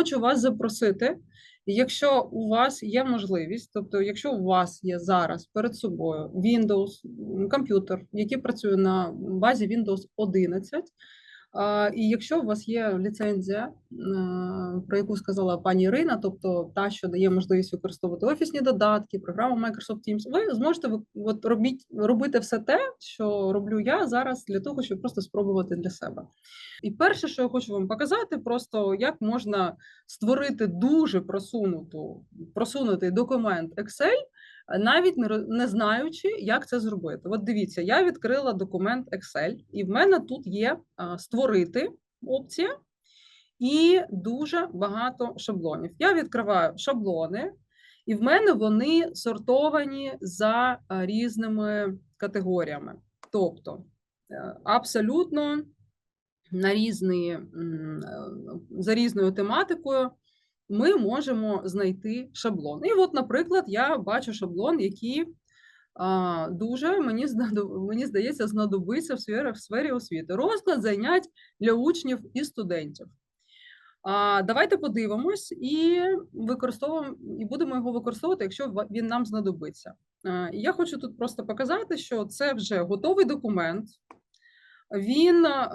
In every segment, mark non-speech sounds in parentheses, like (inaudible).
хочу вас запросити. Якщо у вас є можливість, тобто, якщо у вас є зараз перед собою Windows, комп'ютер, який працює на базі Windows 11, а, І якщо у вас є ліцензія, про яку сказала пані Ірина, тобто та, що дає можливість використовувати офісні додатки, програму Microsoft Teams, ви зможете от робіть, робити все те, що роблю я зараз для того, щоб просто спробувати для себе. І перше, що я хочу вам показати, просто як можна створити дуже просунуту, просунутий документ Excel, навіть не, знаючи, як це зробити. От дивіться, я відкрила документ Excel, і в мене тут є створити опція і дуже багато шаблонів. Я відкриваю шаблони, і в мене вони сортовані за різними категоріями. Тобто е, абсолютно на різні, е, за різною тематикою ми можемо знайти шаблон. І от, наприклад, я бачу шаблон, який а, дуже мені мені здається знадобиться в сфері, в сфері освіти. Розклад занять для учнів і студентів. А, давайте подивимось і використовуємо, і будемо його використовувати, якщо він нам знадобиться. Я хочу тут просто показати, що це вже готовий документ. Він е,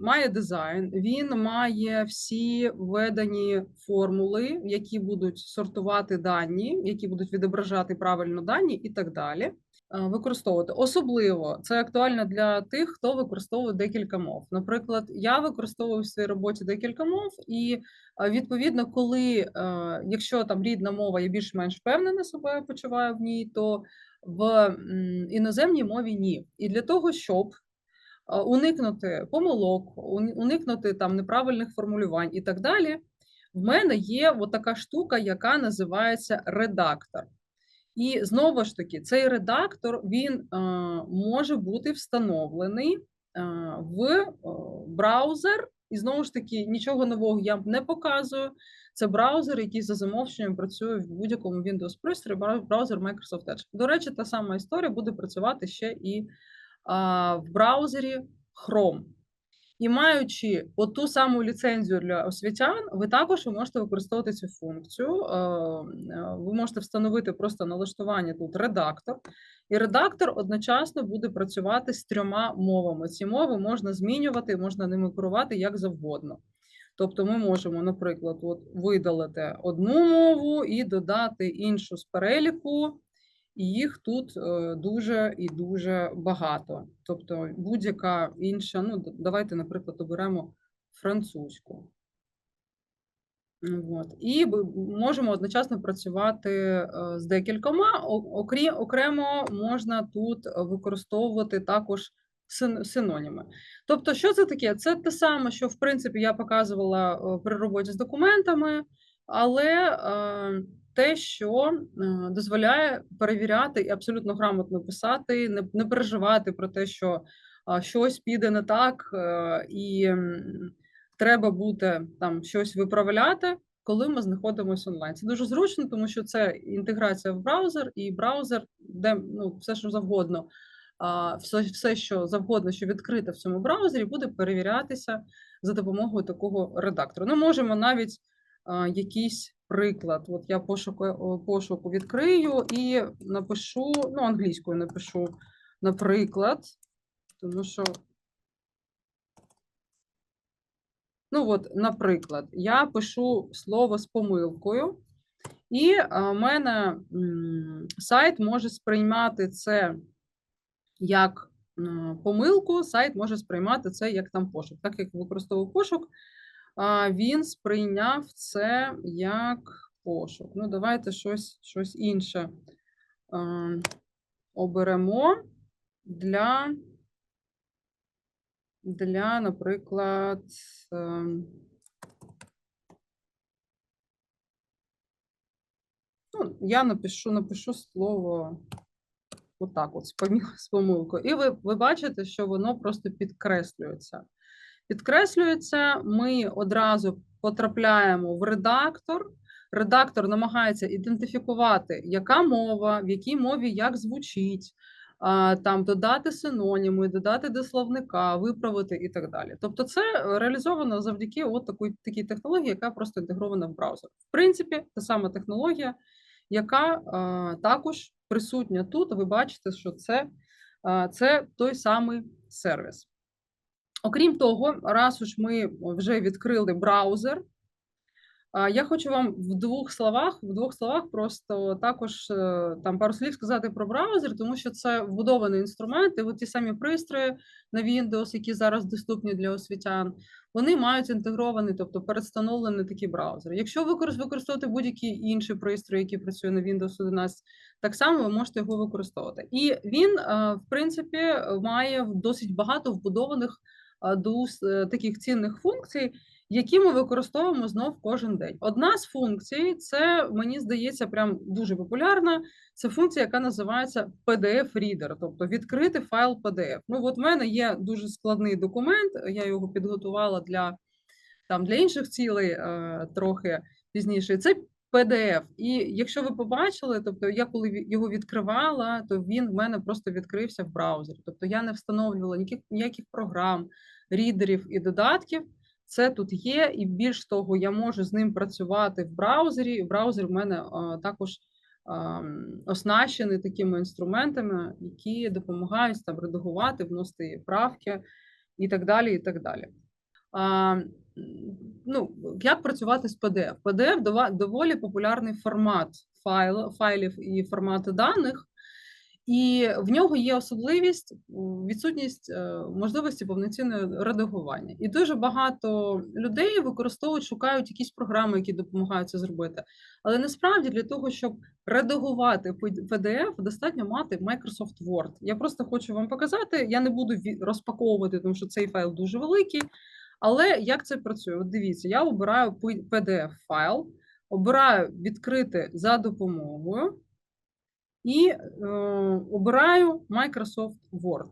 має дизайн, він має всі введені формули, які будуть сортувати дані, які будуть відображати правильно дані, і так далі. Е, Використовувати особливо це актуально для тих, хто використовує декілька мов. Наприклад, я використовую в своїй роботі декілька мов, і е, відповідно, коли якщо там рідна мова, я більш-менш впевнена себе почуваю в ній, то в іноземній мові ні. І для того, щоб уникнути помилок, уникнути там неправильних формулювань і так далі. В мене є така штука, яка називається редактор. І знову ж таки, цей редактор він а, може бути встановлений а, в е, браузер. І знову ж таки, нічого нового я не показую. Це браузер, який за замовченням працює в будь-якому Windows пристрої, браузер Microsoft Edge. До речі, та сама історія буде працювати ще і в браузері Chrome. І маючи оту саму ліцензію для освітян, ви також можете використовувати цю функцію. Ви можете встановити просто налаштування тут редактор, і редактор одночасно буде працювати з трьома мовами. Ці мови можна змінювати, можна ними керувати як завгодно. Тобто, ми можемо, наприклад, от видалити одну мову і додати іншу з переліку, і їх тут е, дуже і дуже багато. Тобто будь-яка інша, ну давайте, наприклад, оберемо французьку. От. І можемо одночасно працювати е, з декількома. Окрім окремо можна тут використовувати також синоніми. Тобто, що це таке? Це те саме, що в принципі я показувала е, при роботі з документами, але те, що е, дозволяє перевіряти і абсолютно грамотно писати, не, не переживати про те, що щось піде не так, е, і треба буде там щось виправляти, коли ми знаходимося онлайн. Це дуже зручно, тому що це інтеграція в браузер, і браузер, де ну, все, що завгодно, все, все, що завгодно, що відкрите в цьому браузері, буде перевірятися за допомогою такого редактора. Ну, можемо навіть якийсь приклад. От я пошуку, пошуку відкрию і напишу, ну, англійською напишу, наприклад, тому що. Ну, от, наприклад, я пишу слово з помилкою, і в мене сайт може сприймати це як помилку, сайт може сприймати це як там пошук. Так як використовував пошук, він сприйняв це як пошук. Ну, давайте щось, щось інше оберемо для, для, наприклад, ем, ну, я напишу, напишу слово отак, от, з помилкою. І ви, ви бачите, що воно просто підкреслюється. Підкреслюється, ми одразу потрапляємо в редактор. Редактор намагається ідентифікувати, яка мова, в якій мові як звучить, там додати синоніми, додати до словника, виправити і так далі. Тобто, це реалізовано завдяки от такій, такій технології, яка просто інтегрована в браузер. В принципі, та сама технологія, яка а, також присутня тут. Ви бачите, що це, а, це той самий сервіс. Окрім того, раз уж ми вже відкрили браузер. Я хочу вам в двох словах, в двох словах просто також е, там пару слів сказати про браузер, тому що це вбудований інструмент, і от ті самі пристрої на Windows, які зараз доступні для освітян, вони мають інтегрований, тобто передстановлений такий браузер. Якщо ви використ- використовуєте будь-який інший пристрій, який працює на Windows 11, так само ви можете його використовувати. І він, е, в принципі, має досить багато вбудованих дус- е, таких цінних функцій, які ми використовуємо знов кожен день. Одна з функцій це мені здається прям дуже популярна. Це функція, яка називається PDF-reader, тобто відкрити файл PDF. Ну, от в мене є дуже складний документ, я його підготувала для, там, для інших цілей е, трохи пізніше. Це PDF. І якщо ви побачили, тобто я коли його відкривала, то він в мене просто відкрився в браузері. Тобто я не встановлювала ніяких, ніяких програм, рідерів і додатків. Це тут є, і більш того, я можу з ним працювати в браузері. Браузер в мене а, також а, оснащений такими інструментами, які допомагають там редагувати, вносити правки і так далі. І так далі. А, ну, як працювати з PDF? PDF доволі популярний формат файл, файлів і формату даних. І в нього є особливість відсутність е, можливості повноцінного редагування. І дуже багато людей використовують, шукають якісь програми, які допомагають це зробити. Але насправді для того, щоб редагувати PDF, достатньо мати Microsoft Word. Я просто хочу вам показати. Я не буду розпаковувати, тому що цей файл дуже великий. Але як це працює? От дивіться, я обираю PDF файл, обираю відкрити за допомогою і е, обираю Microsoft Word.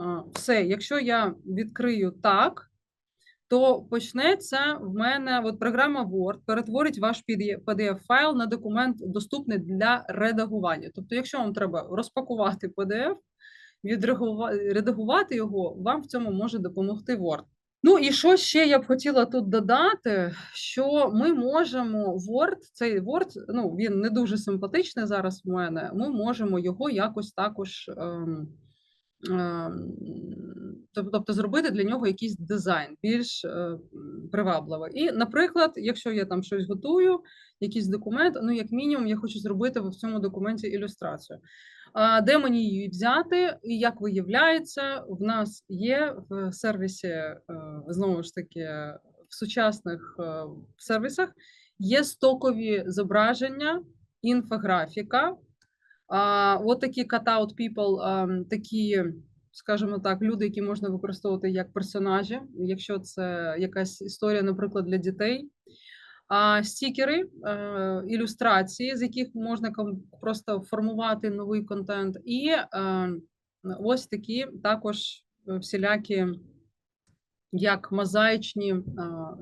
Е, все, якщо я відкрию так, то почнеться в мене от програма Word перетворить ваш PDF файл на документ, доступний для редагування. Тобто, якщо вам треба розпакувати PDF, відредагува- редагувати його, вам в цьому може допомогти Word. Ну і що ще я б хотіла тут додати, що ми можемо Word, цей Word, ну він не дуже симпатичний зараз в мене. Ми можемо його якось також ем, ем, тобто зробити для нього якийсь дизайн більш е, привабливий. І, наприклад, якщо я там щось готую, якийсь документ, ну як мінімум, я хочу зробити в цьому документі ілюстрацію. Де мені її взяти? І як виявляється, в нас є в сервісі, е, знову ж таки, в сучасних е, сервісах є стокові зображення, інфографіка. От такі cut-out people, такі, скажімо так, люди, які можна використовувати як персонажі, якщо це якась історія, наприклад, для дітей. Стікери, е, ілюстрації, з яких можна просто формувати новий контент, і е, ось такі також всілякі, як мозаїчні е,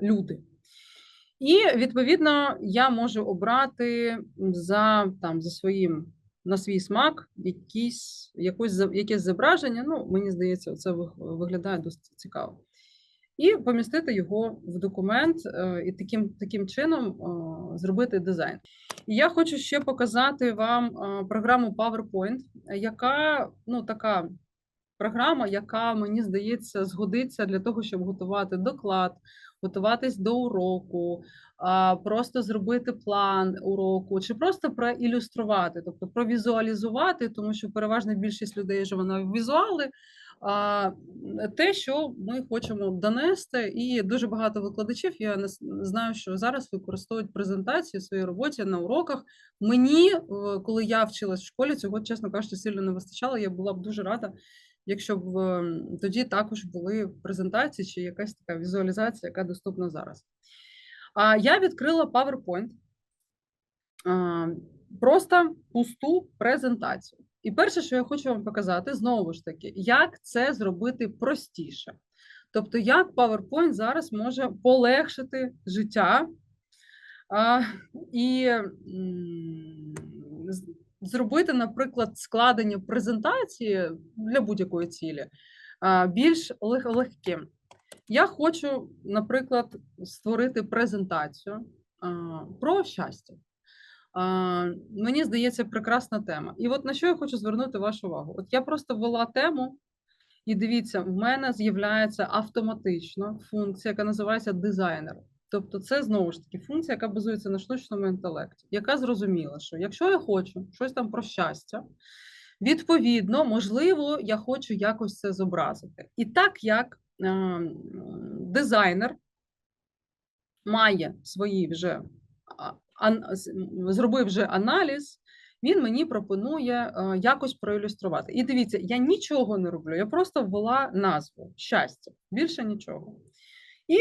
люди. І відповідно я можу обрати за там за своїм на свій смак якісь якось якесь зображення. Ну, мені здається, це виглядає досить цікаво. І помістити його в документ е, і таким, таким чином е, зробити дизайн. І я хочу ще показати вам е, програму PowerPoint, яка ну така програма, яка мені здається згодиться для того, щоб готувати доклад, готуватись до уроку, просто зробити план уроку, чи просто проілюструвати, тобто провізуалізувати, тому що переважна більшість людей живе на візуали. Те, що ми хочемо донести, і дуже багато викладачів. Я не знаю, що зараз використовують презентації в своїй роботі на уроках. Мені, е, коли я вчилась в школі, цього, чесно кажучи, сильно не вистачало. Я була б дуже рада, якщо б тоді також були презентації чи якась така візуалізація, яка доступна зараз. А я відкрила PowerPoint, просто пусту презентацію. І перше, що я хочу вам показати, знову ж таки, як це зробити простіше. Тобто, як PowerPoint зараз може полегшити життя. А, і зробити, наприклад, складення презентації для будь-якої цілі а, більш лег- легким. Я хочу, наприклад, створити презентацію а, про щастя. Мені здається, прекрасна тема. І от на що я хочу звернути вашу увагу? От я просто ввела тему, і дивіться, в мене з'являється автоматично функція, яка називається дизайнер. Тобто, це знову ж таки функція, яка базується на штучному інтелекті, яка зрозуміла, що якщо я хочу щось там про щастя, відповідно, можливо, я хочу якось це зобразити. І так як е, дизайнер має свої вже зробив вже аналіз, він мені пропонує е, якось проілюструвати. І дивіться, я нічого не роблю, я просто ввела назву щастя, більше нічого. І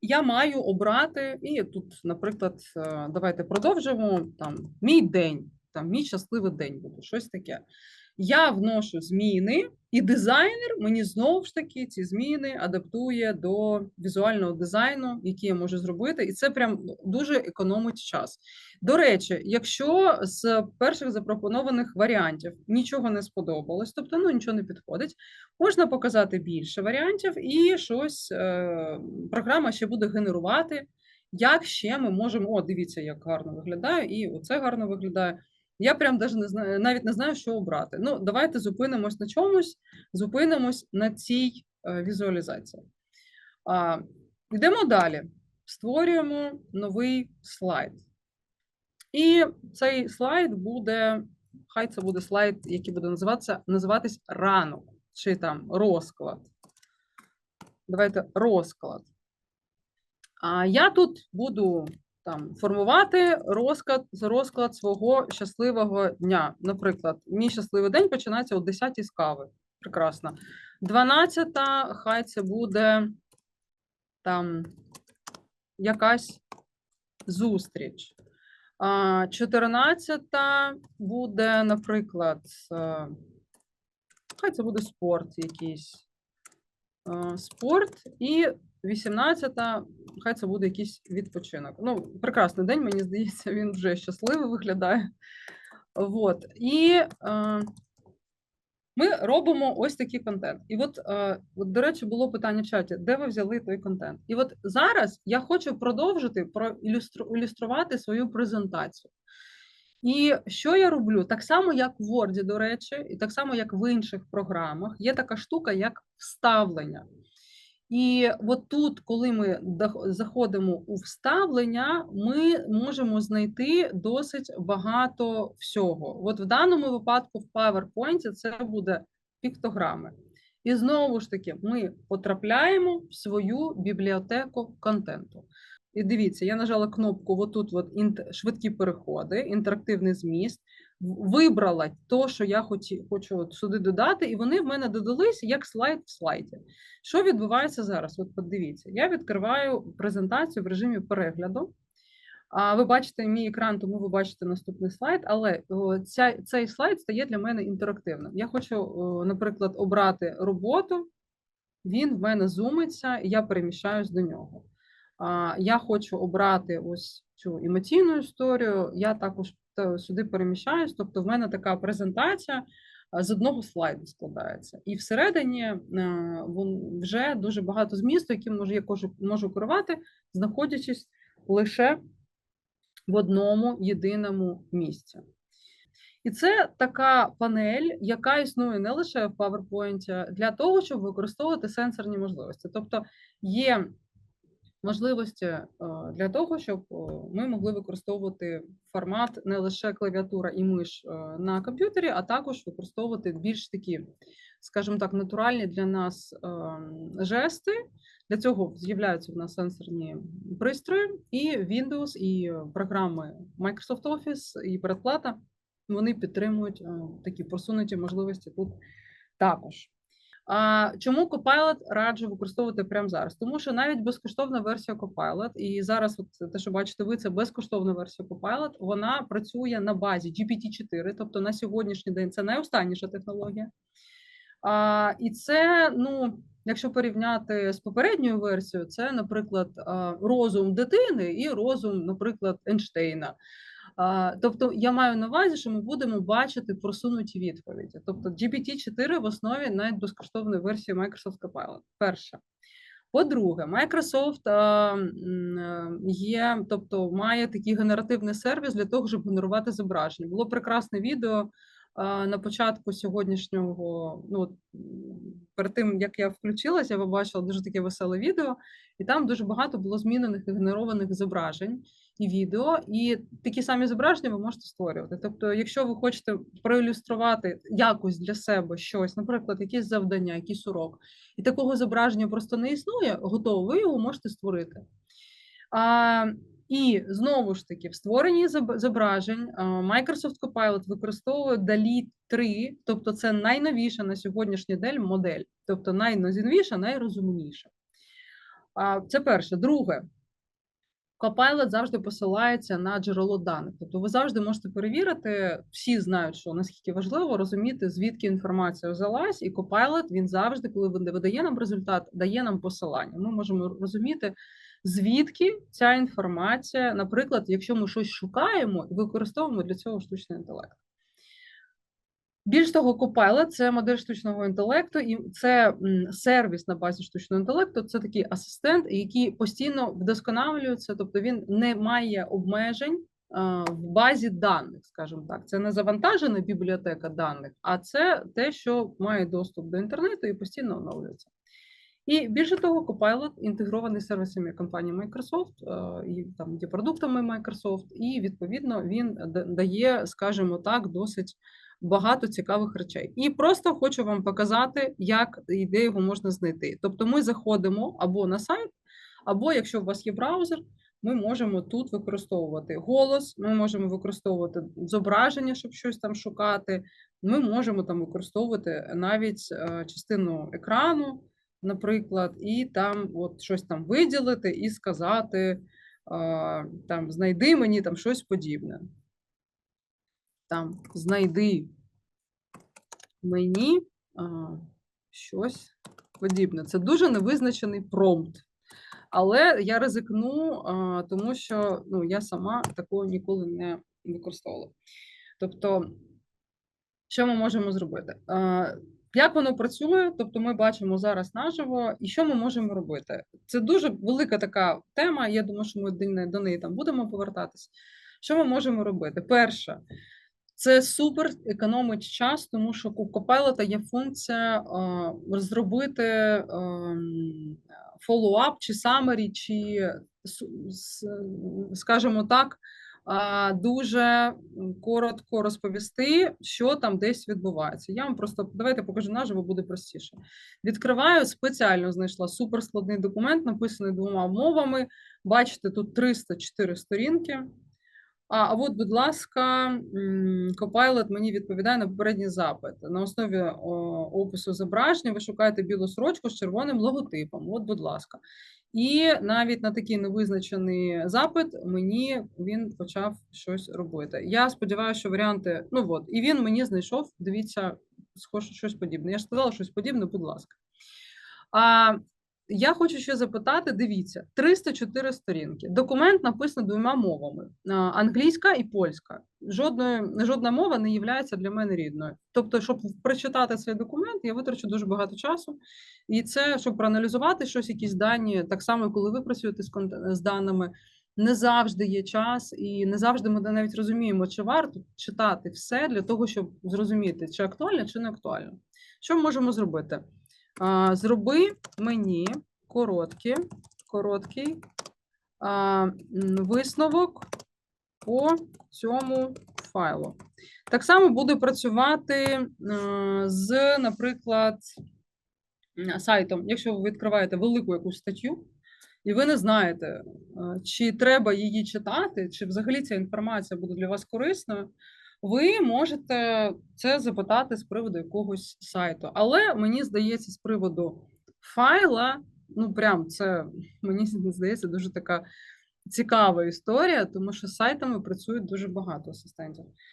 я маю обрати, і тут, наприклад, е, давайте продовжимо там мій день, там мій щасливий день буде, щось таке. Я вношу зміни, і дизайнер мені знову ж таки ці зміни адаптує до візуального дизайну, який я можу зробити, і це прям дуже економить час. До речі, якщо з перших запропонованих варіантів нічого не сподобалось, тобто ну нічого не підходить, можна показати більше варіантів, і щось е, програма ще буде генерувати. Як ще ми можемо, о, дивіться, як гарно виглядає, і оце гарно виглядає. Я прям даже не знаю, навіть не знаю, що обрати. Ну, давайте зупинимось на чомусь, зупинимось на цій е, візуалізації. А, йдемо далі. Створюємо новий слайд. І цей слайд буде, хай це буде слайд, який буде називатися, називатись ранок, чи там розклад. Давайте розклад. А я тут буду там формувати розклад, розклад свого щасливого дня. Наприклад, мій щасливий день починається о 10 з кави. Прекрасно. 12 хай це буде там якась зустріч. А 14 буде, наприклад, е, хай це буде спорт якийсь. Е, Спорт і 18-та, хай це буде якийсь відпочинок. Ну, прекрасний день, мені здається, він вже щасливий виглядає. Вот. І е, ми робимо ось такий контент. І от, е, от, до речі, було питання в чаті, де ви взяли той контент? І от зараз я хочу продовжити проілюструвати свою презентацію. І що я роблю? Так само, як в Word, до речі, і так само, як в інших програмах, є така штука, як вставлення. І от тут, коли ми заходимо у вставлення, ми можемо знайти досить багато всього. От в даному випадку в PowerPoint це буде піктограми. І знову ж таки, ми потрапляємо в свою бібліотеку контенту. І дивіться, я нажала кнопку отут, от швидкі переходи, інтерактивний зміст, вибрала то, що я хоті, хочу от сюди додати, і вони в мене додались як слайд в слайді. Що відбувається зараз? От подивіться, я відкриваю презентацію в режимі перегляду. А ви бачите мій екран, тому ви бачите наступний слайд, але ця, цей слайд стає для мене інтерактивним. Я хочу, наприклад, обрати роботу, він в мене зумиться, і я переміщаюсь до нього. Я хочу обрати ось цю емоційну історію, я також та- сюди переміщаюсь, тобто в мене така презентація з одного слайду складається. І всередині е, вже дуже багато змісту, які можу, я можу керувати, знаходячись лише в одному єдиному місці. І це така панель, яка існує не лише в PowerPoint, для того, щоб використовувати сенсорні можливості. Тобто є можливості е, для того, щоб е, ми могли використовувати формат не лише клавіатура і миш е, на комп'ютері, а також використовувати більш такі, скажімо так, натуральні для нас жести. Для цього з'являються в нас сенсорні пристрої, і Windows, і програми Microsoft Office, і передплата. Вони підтримують такі просунуті можливості тут також. А чому Copilot раджу використовувати прямо зараз? Тому що навіть безкоштовна версія Copilot, і зараз, от те, що бачите, ви це безкоштовна версія Copilot, вона працює на базі GPT-4, тобто на сьогоднішній день це найостанніша технологія. А, і це, ну, якщо порівняти з попередньою версією, це, наприклад, розум дитини і розум, наприклад, Ейнштейна. Тобто я маю на увазі, що ми будемо бачити просунуті відповіді. Тобто GPT-4 в основі навіть безкоштовної версії Microsoft Copilot. Перше. По-друге, Microsoft е, є, тобто має такий генеративний сервіс для того, щоб генерувати зображення. Було прекрасне відео на початку сьогоднішнього. Ну перед тим як я включилася, я побачила дуже таке веселе відео, і там дуже багато було змінених і генерованих зображень і відео, і такі самі зображення ви можете створювати. Тобто, якщо ви хочете проілюструвати якось для себе щось, наприклад, якесь завдання, якийсь урок, і такого зображення просто не існує, готово, ви його можете створити. А, і знову ж таки, в створенні зображень Microsoft Copilot використовує DALL-E 3, тобто це найновіша на сьогоднішній день модель, тобто найновіша, найрозумніша. А, Це перше. Друге, Copilot завжди посилається на джерело даних. Тобто ви завжди можете перевірити, всі знають, що наскільки важливо розуміти, звідки інформація взялась, і Copilot, він завжди, коли вида- видає нам результат, дає нам посилання. Ми можемо розуміти, звідки ця інформація, наприклад, якщо ми щось шукаємо і використовуємо для цього штучний інтелект. Більш того, Copilot – це модель штучного інтелекту, і це сервіс на базі штучного інтелекту. Це такий асистент, який постійно вдосконалюється, тобто він не має обмежень в базі даних, скажімо так. Це не завантажена бібліотека даних, а це те, що має доступ до інтернету і постійно оновлюється. І більше того, Copilot інтегрований сервісами компанії Microsoft, і там є продуктами Microsoft, і відповідно він дає, скажімо так, досить багато цікавих речей. І просто хочу вам показати, як і його можна знайти. Тобто, ми заходимо або на сайт, або якщо у вас є браузер, ми можемо тут використовувати голос, ми можемо використовувати зображення, щоб щось там шукати. Ми можемо там використовувати навіть е, частину екрану, наприклад, і там от щось там виділити і сказати, там знайди мені там щось подібне. Там знайди мені а, щось подібне. Це дуже невизначений промпт. Але я ризикну, а, тому що ну, я сама такого ніколи не використовувала. Тобто, що ми можемо зробити? А, Як воно працює? Тобто, ми бачимо зараз наживо, і що ми можемо робити? Це дуже велика така тема. Я думаю, що ми до неї- там будемо повертатись. Що ми можемо робити? Перше, це супер економить час, тому що у Copilot є функція зробити ем, follow-up чи summary, чи, скажімо так, дуже коротко розповісти, що там десь відбувається. Я вам просто давайте покажу наживо, буде простіше. Відкриваю спеціально знайшла суперскладний документ, написаний двома мовами. Бачите, тут 304 сторінки. А, а от, будь ласка, Copilot мені відповідає на попередній запит. На основі о, опису зображення ви шукаєте білу сорочку з червоним логотипом. От, будь ласка. І навіть на такий невизначений запит мені він почав щось робити. Я сподіваюся, що варіанти. Ну от, і він мені знайшов. Дивіться, схоже, щось подібне. Я ж сказала, щось подібне, будь ласка. А, я хочу ще запитати: дивіться, 304 сторінки. Документ написаний двома мовами: англійська і польська. Жодної, жодна мова не є для мене рідною. Тобто, щоб прочитати цей документ, я витрачу дуже багато часу. І це, щоб проаналізувати щось, якісь дані, так само, коли ви працюєте з, з даними, не завжди є час, і не завжди ми навіть розуміємо, чи варто читати все для того, щоб зрозуміти, чи актуально, чи не актуально. Що ми можемо зробити? Зроби мені короткий, короткий висновок по цьому файлу. Так само буду працювати е, з, наприклад, сайтом. Якщо ви відкриваєте велику якусь статтю, і ви не знаєте, е, чи треба її читати, чи взагалі ця інформація буде для вас корисною, ви можете це запитати з приводу якогось сайту. Але мені здається, з приводу файла, ну прям це мені (laughs) здається дуже така цікава історія, тому що з сайтами працюють дуже багато асистентів.